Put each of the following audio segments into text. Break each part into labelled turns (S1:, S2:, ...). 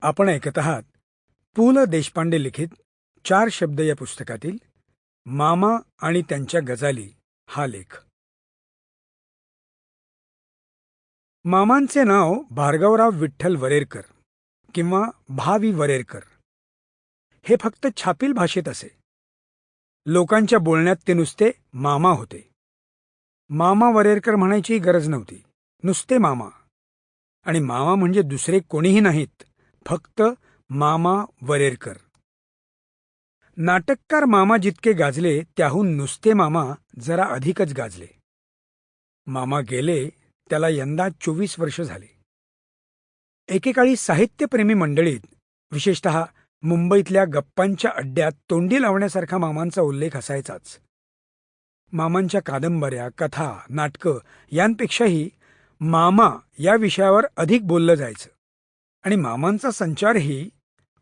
S1: आपण ऐकत आहात पु ल देशपांडे लिखित चार शब्द या पुस्तकातील मामा आणि त्यांच्या गजाली हा लेख. मामांचे नाव भार्गवराव विठ्ठल वरेरकर किंवा भावी वरेरकर. हे फक्त छापील भाषेत असे. लोकांच्या बोलण्यात ते नुसते मामा होते. मामा वरेरकर म्हणायची गरज नव्हती. नुसते मामा. आणि मामा म्हणजे दुसरे कोणीही नाहीत. फक्त मामा वरेरकर. नाटककार मामा जितके गाजले त्याहून नुसते मामा जरा अधिकच गाजले. मामा गेले त्याला यंदा चोवीस वर्ष झाले. एकेकाळी साहित्यप्रेमी मंडळीत विशेषत मुंबईतल्या गप्पांच्या अड्ड्यात तोंडी लावण्यासारखा मामांचा उल्लेख असायचाच. मामांच्या कादंबऱ्या कथा नाटकं यांपेक्षाही मामा या विषयावर अधिक बोललं जायचं. आणि मामांचा संचारही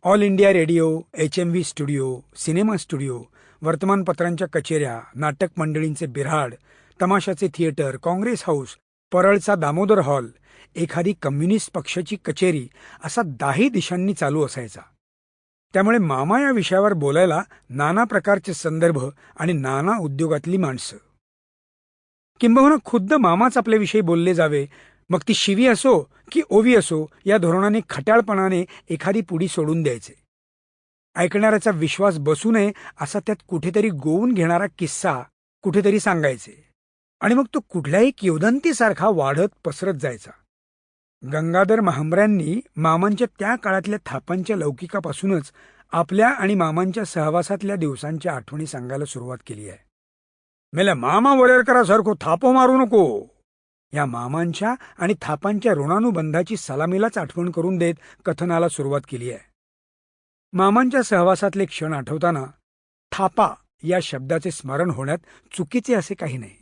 S1: All India Radio H M V studio cinema studio वर्तमानपत्रांच्या कचेऱ्या नाटक मंडळींचे बिऱ्हाड तमाशाचे थिएटर काँग्रेस हाऊस परळचा दामोदर हॉल एखादी कम्युनिस्ट पक्षाची कचेरी असा दाही दिशांनी चालू असायचा. त्यामुळे मामा या विषयावर बोलायला नाना प्रकारचे संदर्भ आणि नाना उद्योगातली माणसं. किंबहुना खुद्द मामाच आपल्याविषयी बोलले जावे मग ती शिवी असो की ओवी असो या धोरणाने खट्याळपणाने एखादी पुडी सोडून द्यायचे. ऐकणाऱ्याचा विश्वास बसू नये असा त्यात कुठेतरी गोवून घेणारा किस्सा कुठेतरी सांगायचे. आणि मग तो कुठल्याही किवदंतीसारखा वाढत पसरत जायचा. गंगाधर महांबऱ्यांनी मामांच्या त्या काळातल्या थापांच्या लौकिकापासूनच आपल्या आणि मामांच्या सहवासातल्या दिवसांच्या आठवणी सांगायला सुरुवात केली आहे. मेल्या मामा वरेरकरासारखो थापो मारू नको. या मामांच्या आणि थापांच्या ऋणानुबंधाची सलामीलाच आठवण करून देत कथनाला सुरुवात केली आहे. मामांच्या सहवासातले क्षण आठवताना थापा या शब्दाचे स्मरण होण्यात चुकीचे असे काही नाही.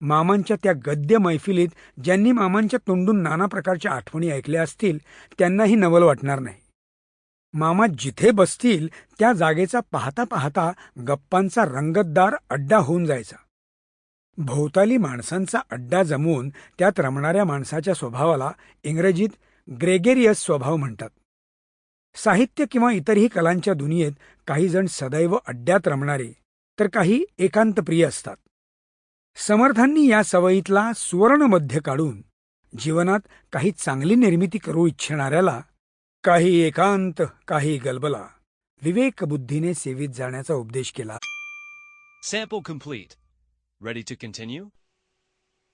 S1: मामांच्या त्या गद्य मैफिलीत ज्यांनी मामांच्या तोंडून नाना प्रकारच्या आठवणी ऐकल्या असतील त्यांनाही नवल वाटणार नाही. मामा जिथे बसतील त्या जागेचा पाहता पाहता गप्पांचा रंगतदार अड्डा होऊन जायचा. भोवताली माणसांचा अड्डा जमवून त्यात रमणाऱ्या माणसाच्या स्वभावाला इंग्रजीत ग्रेगेरियस स्वभाव म्हणतात. साहित्य किंवा इतरही कलांच्या दुनियेत काही जण सदैव अड्ड्यात रमणारे तर काही एकांतप्रिय असतात. समर्थांनी या सवयीतला सुवर्ण मध्य काढून जीवनात काही चांगली निर्मिती करू इच्छिणाऱ्याला काही एकांत काही गलबला विवेकबुद्धीने सेवित जाण्याचा उपदेश केला.
S2: Sample. Ready to continue?